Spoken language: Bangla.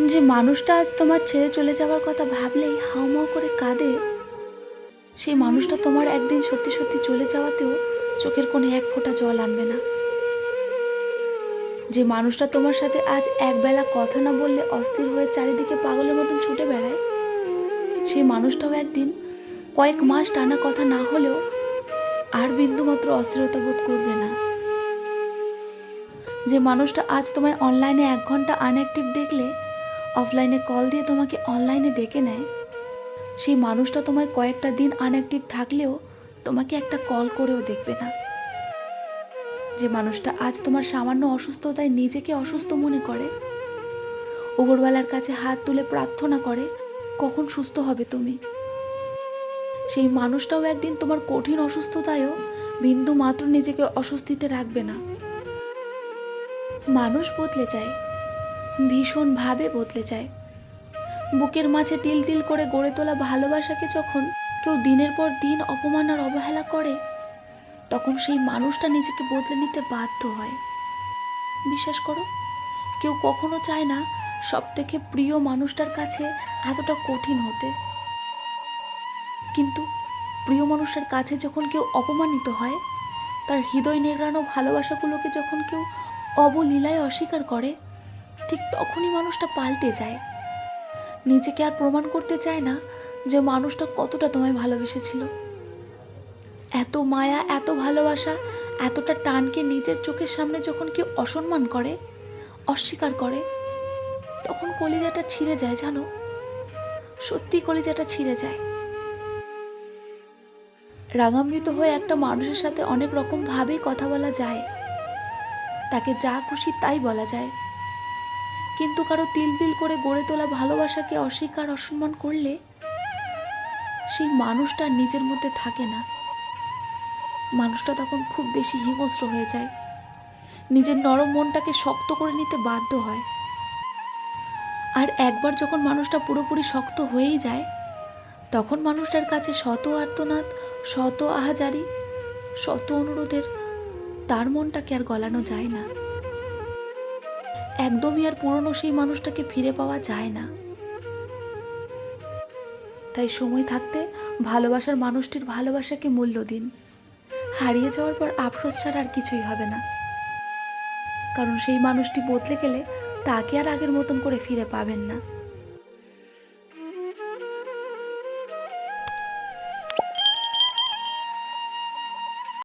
যে মানুষটা আজ তোমার ছেড়ে চলে যাওয়ার কথা ভাবলেই হাউমাউ করে কাঁদে। সেই মানুষটা তোমার একদিন সত্যি সত্যি চলে যাওয়াতেও চোখের কোণে এক ফোঁটা জল আনবে না। যে মানুষটা তোমার সাথে আজ একবেলা কথা না বললে অস্থির হয়ে চারিদিকে পাগলের মতন ছুটে বেড়ায়, সেই মানুষটাও একদিন কয়েক মাস টানা কথা না হলেও আর বিন্দুমাত্র অস্থিরতা বোধ করবে না। যে মানুষটা আজ তোমায় অনলাইনে এক ঘণ্টা আনঅ্যাক্টিভ দেখলে অফলাইনে কল দিয়ে তোমাকে অনলাইনে ডেকে নেয়। সেই মানুষটা তোমায় কয়েকটা দিন আনঅ্যাক্টিভ থাকলেও তোমাকে একটা কল করেও দেখবে না। যে মানুষটা আজ তোমার সামান্য অসুস্থতায় নিজেকে অসুস্থ মনে করে ওপরওয়ালার কাছে হাত তুলে প্রার্থনা করে, কখন সুস্থ হবে তুমি? সেই মানুষটাও একদিন তোমার কঠিন অসুস্থতায়ও বিন্দু মাত্র নিজেকে অস্বস্তিতে রাখবে না। মানুষ বদলে যায়। ভীষণভাবে বদলে যায়। বুকের মাঝে তিল তিল করে গড়ে তোলা ভালোবাসাকে যখন কেউ দিনের পর দিন অপমান আর অবহেলা করে, তখন সেই মানুষটা নিজেকে বদলে নিতে বাধ্য হয়। বিশ্বাস করো, কেউ কখনো চায় না সব থেকে প্রিয় মানুষটার কাছে এতটা কঠিন হতে। কিন্তু প্রিয় মানুষটার কাছে যখন কেউ অপমানিত হয়, তার হৃদয় নেগড়ানো ভালোবাসাগুলোকে যখন কেউ অবলীলায় অস্বীকার করে ঠিক তখনই মানুষটা পাল্টে যায়। নিজেকে আর প্রমাণ করতে চায় না যে মানুষটা কতটা তোমায় ভালোবেসেছিল। এত মায়া, এত ভালোবাসা, এতটা টানকে নিজের চোখের সামনে যখন কেউ অসম্মান করে, অস্বীকার করে, তখন কলিজাটা ছিঁড়ে যায়, জানো? সত্যি কলিজাটা ছিঁড়ে যায়। রাগান্বিত হয়ে একটা মানুষের সাথে অনেক রকম ভাবেই কথা বলা যায়। তাকে যা খুশি তাই বলা যায়। কিন্তু কারও তিল তিল করে গড়ে তোলা ভালোবাসাকে অস্বীকার অসম্মান করলে সেই মানুষটা নিজের মধ্যে থাকে না। মানুষটা তখন খুব বেশি হিংস্র হয়ে যায়। নিজের নরম মনটাকে শক্ত করে নিতে বাধ্য হয়। আর একবার যখন মানুষটা পুরোপুরি শক্ত হয়েই যায়, তখন মানুষটার কাছে শত আর্তনাদ, শত আহাজারি, শত অনুরোধের তার মনটাকে আর গলানো যায় না। একদমই আর পুরনো সেই মানুষটাকে ফিরে পাওয়া যায় না। তাই সময় থাকতে ভালোবাসার মানুষটির ভালোবাসাকে মূল্য দিন। হারিয়ে যাওয়ার পর আফসোস ছাড়া আর কিছুই হবে না। কারণ সেই মানুষটি বদলে গেলে তাকে আর আগের মতন করে ফিরে পাবেন না।